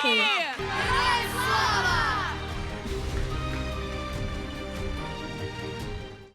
happy.